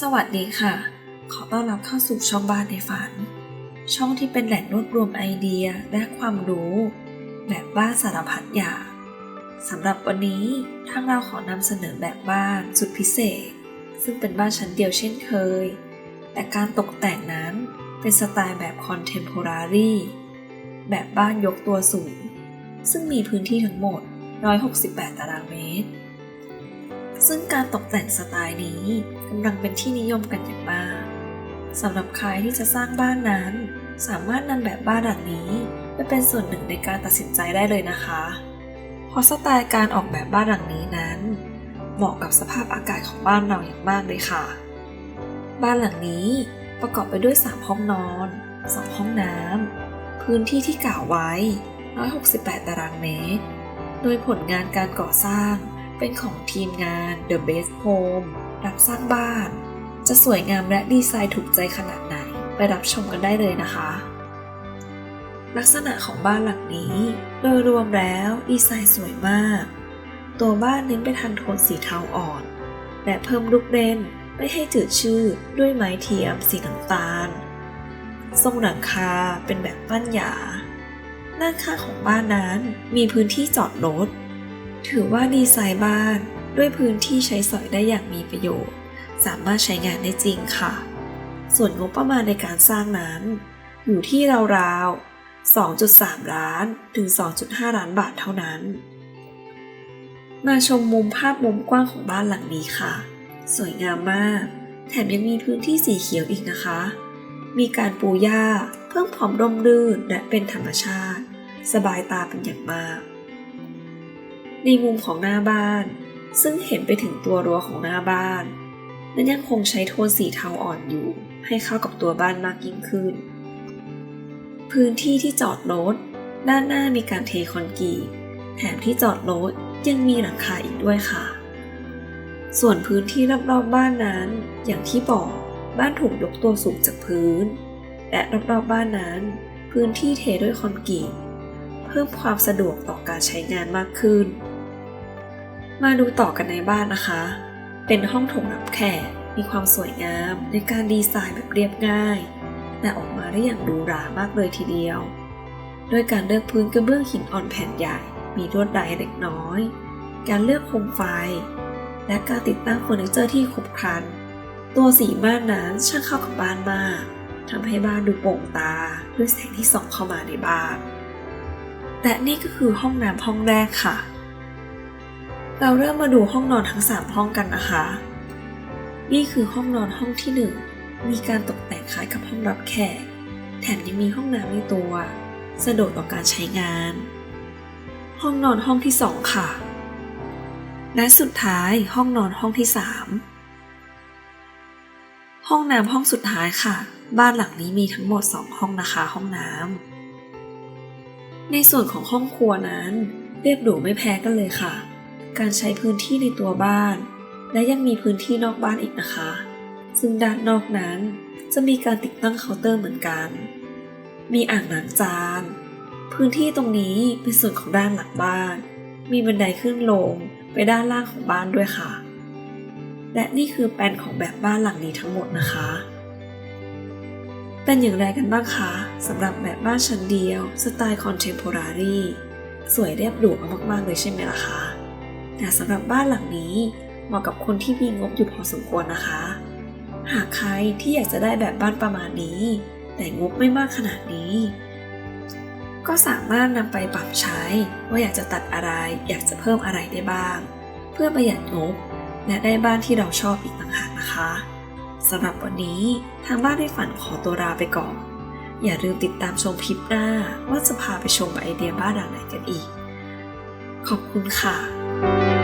สวัสดีค่ะ ขอต้อนรับเข้าสู่ช่องบ้านในฝัน ช่องที่เป็นแหล่งรวบรวมไอเดียและความรู้ แบบบ้านสารพัดอย่างสำหรับวันนี้ทางเราขอนำเสนอแบบบ้านสุดพิเศษ ซึ่งเป็นบ้านชั้นเดียวเช่นเคย แต่การตกแต่งนั้นเป็นสไตล์แบบคอนเทม p o รารีแบบบ้านยกตัวสูง ซึ่งมีพื้นที่ทั้งหมด 168 ตารางเมตร ซึ่งการตกแต่งสไตล์นี้ กำลังเป็นที่นิยมกันอย่างมากสำหรับใครที่จะสร้างบ้านนั้น สามารถนำแบบบ้านหลังนี้ไปเป็นส่วนหนึ่งในการตัดสินใจได้เลยนะคะ เพราะสไตล์การออกแบบบ้านหลังนี้นั้น เหมาะกับสภาพอากาศของบ้านเราอย่างมากเลยค่ะ บ้านหลังนี้ประกอบไปด้วย 3 ห้องนอน 2 ห้องน้ำ พื้นที่ที่กล่าวไว้ 168 ตารางเมตร โดยผลงานการก่อสร้าง เป็นของทีมงาน The Best Home รับสร้างบ้าน จะสวยงามและดีไซน์ถูกใจขนาดไหน ไปรับชมกันได้เลยนะคะ ลักษณะของบ้านหลังนี้ โดยรวมแล้วดีไซน์สวยมาก ตัวบ้านเน้นไปทางโทนสีเทาอ่อน และเพิ่มลูกเล่นไม่ให้จืดชืดด้วยไม้เทียมสีน้ำตาล ทรงหลังคาเป็นแบบปั้นหยา ด้านข้างของบ้านนั้นมีพื้นที่จอดรถ ถือว่าดีไซน์บ้านด้วยพื้นที่ใช้สอยได้อย่างมีประโยชน์ สามารถใช้งานได้จริงค่ะ ส่วนงบประมาณในการสร้างนั้น อยู่ที่ราวๆ 2.3 ล้านถึง 2.5 ล้านบาทเท่านั้น มาชมมุมภาพมุมกว้างของบ้านหลังนี้ค่ะ สวยงามมาก แถมยังมีพื้นที่สีเขียวอีกนะคะ มีการปูหญ้าเพิ่มความร่มรื่นและเป็นธรรมชาติ สบายตาเป็นอย่างมาก ในมุมของหน้าบ้าน ซึ่งเห็นไปถึงตัวรั้วของหน้าบ้านนั้นยังคงใช้โทนสีเทาอ่อนอยู่ให้เข้ากับตัวบ้านมากยิ่งขึ้น พื้นที่ที่จอดรถด้านหน้ามีการเทคอนกรีตแถมที่จอดรถยังมีหลังคาอีกด้วยค่ะ ส่วนพื้นที่รอบๆบ้านนั้น อย่างที่บอกบ้านถูกยกตัวสูงจากพื้น และรอบๆบ้านนั้น พื้นที่เทด้วยคอนกรีตเพิ่มความสะดวกต่อการใช้งานมากขึ้น มาดูต่อกันในบ้านนะคะ เป็นห้องโถงรับแขก มีความสวยงามในการดีไซน์แบบเรียบง่าย แต่ออกมาได้อย่างหรูหรามากเลยทีเดียว โดยการเลือกพื้นกระเบื้องหินอ่อนแผ่นใหญ่ มีลวดลายเล็กน้อย การเลือกโคมไฟ และการติดตั้งเฟอร์นิเจอร์ที่ครบครัน ตัวสีม่านนั้นช่างเข้ากับบ้านมากทำให้บ้านดูโปร่งตาด้วยแสงที่ส่องเข้ามาในบ้าน และนี่ก็คือห้องน้ำห้องแรกค่ะ เราเริ่มมาดูห้องนอนทั้ง 3 ห้องกันนะคะ นี่คือห้องนอนห้องที่ 1 มีการตกแต่งคล้ายกับห้องรับแขก แถมยังมีห้องน้ำในตัว สะดวกต่อการใช้งาน ห้องนอนห้องที่ 2 ค่ะ และสุดท้ายห้องนอนห้องที่ 3 ห้องน้ำห้องสุดท้ายค่ะ บ้านหลังนี้มีทั้งหมด 2 ห้องนะคะห้องน้ำในส่วนของห้องครัวนั้น เรียบหรูไม่แพ้กันเลยค่ะ การใช้พื้นที่ในตัวบ้าน และยังมีพื้นที่นอกบ้านอีกนะคะ ซึ่งด้านนอกนั้นจะมีการติดตั้งเคาน์เตอร์เหมือนกัน มีอ่างล้างจาน พื้นที่ตรงนี้เป็นส่วนของด้านหลังบ้าน มีบันไดขึ้นลงไปด้านล่างของบ้านด้วยค่ะ และนี่คือแปลนของแบบบ้านหลังนี้ทั้งหมดนะคะ เป็นอย่างไรกันบ้างคะสำหรับแบบบ้านชั้นเดียว สไตล์คอนเทม p o รารีสวยเรียบหรูมากๆเลยใช่ไหมล่ะคะ แต่สำหรับบ้านหลังนี้เหมาะกับคนที่มีงบอยู่พอสมควรนะคะ หากใครที่อยากจะได้แบบบ้านประมาณนี้ แต่งบไม่มากขนาดนี้ ก็สามารถนำไปปรับใช้ว่าอยากจะตัดอะไร อยากจะเพิ่มอะไรได้บ้าง เพื่อประหยัดงบ และได้บ้านที่เราชอบอีกต่างหากนะคะสำหรับวันนี้ทางบ้านในฝันขอตัวลาไปก่อน อย่าลืมติดตามชมคลิปหน้าว่าจะพาไปชมไอเดียบ้านหลังไหนกันอีก ขอบคุณค่ะ Thank you.